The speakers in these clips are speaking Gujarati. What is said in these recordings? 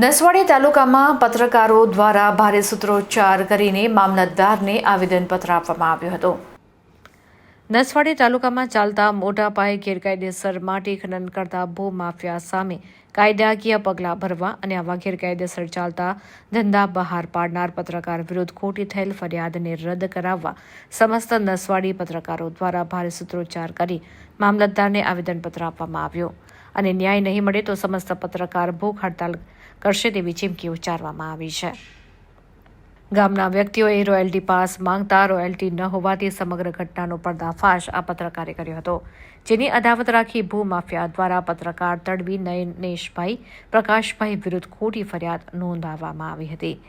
નસવાડી તાલુકામાં પત્રકારો દ્વારા ભારે સૂત્રોચ્ચાર કરીને મામલતદારને આવેદનપત્ર આપવામાં આવ્યું હતું. નસવાડી તાલુકામાં ચાલતા મોટા પાયે ગેરકાયદેસર માટી ખનન કરતા ભૂમાફિયા સામે કાયદાકીય પગલાં ભરવા અને આવા ગેરકાયદેસર ચાલતા ધંધા બહાર પાડનાર પત્રકાર વિરુદ્ધ ખોટી થયેલ ફરિયાદને રદ કરાવવા સમસ્ત નસવાડી પત્રકારો દ્વારા ભારે સૂત્રોચ્ચાર કરી મામલતદારને આવેદનપત્ર આપવામાં આવ્યું. અને ન્યાય નહીં મળે તો સમસ્ત પત્રકાર ભૂખ હડતાલ કરશે તેવી ચીમકી ઉચ્ચારવામાં આવી છે. ગામના વ્યક્તિઓએ રોયલ્ટી પાસ માંગતા રોયલ્ટી ન હોવાથી સમગ્ર ઘટનાનો પર્દાફાશ આ પત્રકારે કર્યો હતો. જેની અદાવત રાખી ભૂમાફિયા દ્વારા પત્રકાર તડવી નયનેશભાઈ, પ્રકાશભાઈ વિરુદ્ધ ખોટી ફરિયાદ નોંધાવવામાં આવી હતી.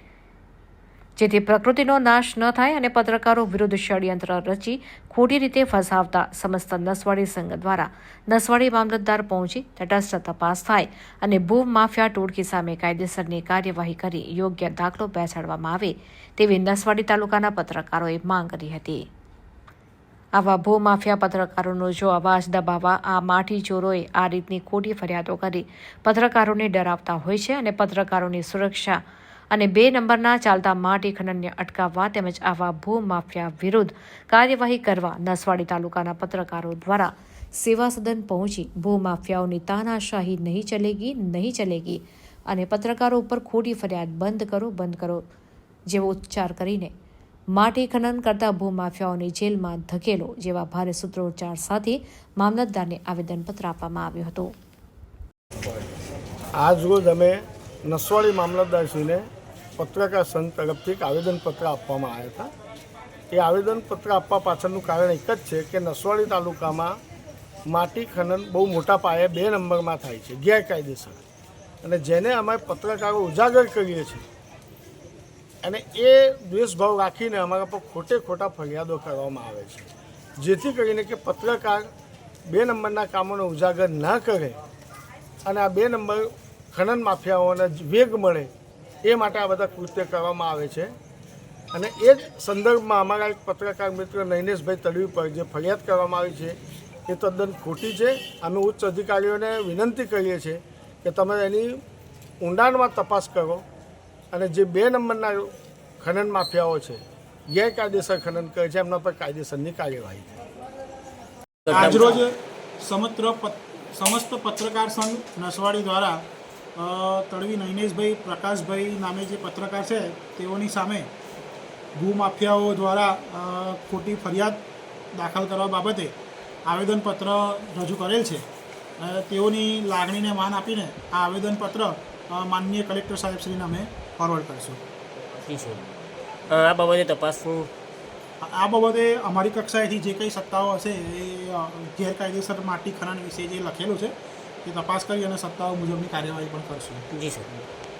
જેથી પ્રકૃતિનો નાશ ન થાય અને પત્રકારો વિરુદ્ધ ષડયંત્ર રચી ખોટી રીતે ફસાવતા સમસ્ત નસવાડી સંઘ દ્વારા નસવાડી મામલતદાર પહોંચી તટસ્થ તપાસ થાય અને ભૂમાફિયા ટોળકી સામે કાયદેસરની કાર્યવાહી કરી યોગ્ય દાખલો બેસાડવામાં આવે તેવી નસવાડી તાલુકાના પત્રકારોએ માંગ કરી હતી. આવા ભૂમાફિયા પત્રકારોનો જો અવાજ દબાવવા આ માઠી ચોરોએ આ રીતની ખોટી ફરિયાદો કરી પત્રકારોને ડરાવતા હોય છે અને પત્રકારોની સુરક્ષા અને બે નંબરના ચાલતા માટી ખનનને અટકાવવા તેમજ આવા ભૂમાફિયા વિરુદ્ધ કાર્યવાહી કરવા નસવાડી તાલુકાના પત્રકારો દ્વારા સેવા સદન પહોંચી ભૂમાફિયાઓની તાનાશાહી નહીં ચલેગી નહીં ચલેગી અને પત્રકારો ઉપર ખોટી ફરિયાદ બંધ કરો બંધ કરો જેવો ઉચ્ચાર કરીને માટી ખનન કરતા ભૂમાફિયાઓની જેલમાં ધકેલો જેવા ભારે સૂત્રોચ્ચાર સાથે મામલતદારને આવેદનપત્ર આપવામાં આવ્યું હતું. આજ રોજ અમે નસવાડી મામલતદારશ્રીને પત્રકાર સંઘ તરફથી એક આવેદનપત્ર આપવામાં આવ્યા હતા. એ આવેદનપત્ર આપવા પાછળનું કારણ એક જ છે કે નસવાડી તાલુકામાં માટી ખનન બહુ મોટા પાયે બે નંબરમાં થાય છે, ગેરકાયદેસર. અને જેને અમે પત્રકારો ઉજાગર કરીએ છીએ, અને એ દ્વેષભાવ રાખીને અમારા પર ખોટે ખોટા ફરિયાદો કરવામાં આવે છે. જેથી કરીને કે પત્રકાર બે નંબરના કામોને ઉજાગર ના કરે અને આ બે નંબર ખનન માફિયાઓને વેગ મળે એ માટે આ બધા કૃત્ય કરવામાં આવે છે. અને એ જ સંદર્ભમાં અમારા એક પત્રકાર મિત્ર નૈનેશભાઈ તડવી પર જે ફરિયાદ કરવામાં આવી છે, એ તદ્દન ખોટી છે. અમે ઉચ્ચ અધિકારીઓને વિનંતી કરીએ છીએ કે તમે એની ઊંડાણમાં તપાસ કરો અને જે બે નંબરના ખનન માફિયાઓ છે, ગેરકાયદેસર ખનન કરે છે, એમના પર કાયદેસરની કાર્યવાહી આજરોજ સમત્ર સમસ્ત પત્રકાર સંઘ નસવાડી દ્વારા અ, તડવી નૈનેશભાઈ પ્રકાશભાઈ નામે જે પત્રકાર છે તેઓની સામે ભૂમાફિયાઓ દ્વારા ખોટી ફરિયાદ દાખલ કરવા બાબતે આવેદનપત્ર રજૂ કરેલ છે. તેઓની લાગણીને માન આપીને આ આવેદનપત્ર માનનીય કલેક્ટર સાહેબશ્રીને અમે ફોરવર્ડ કરીશું. આ બાબતે તપાસવું આ બાબતે અમારી કક્ષાએથી જે કંઈ સત્તાઓ હશે એ ગેરકાયદેસર માટી ખનન વિશે જે લખેલું છે એ તપાસ કરી અને સત્તાઓ મુજબની કાર્યવાહી પણ કરશું. જી સર.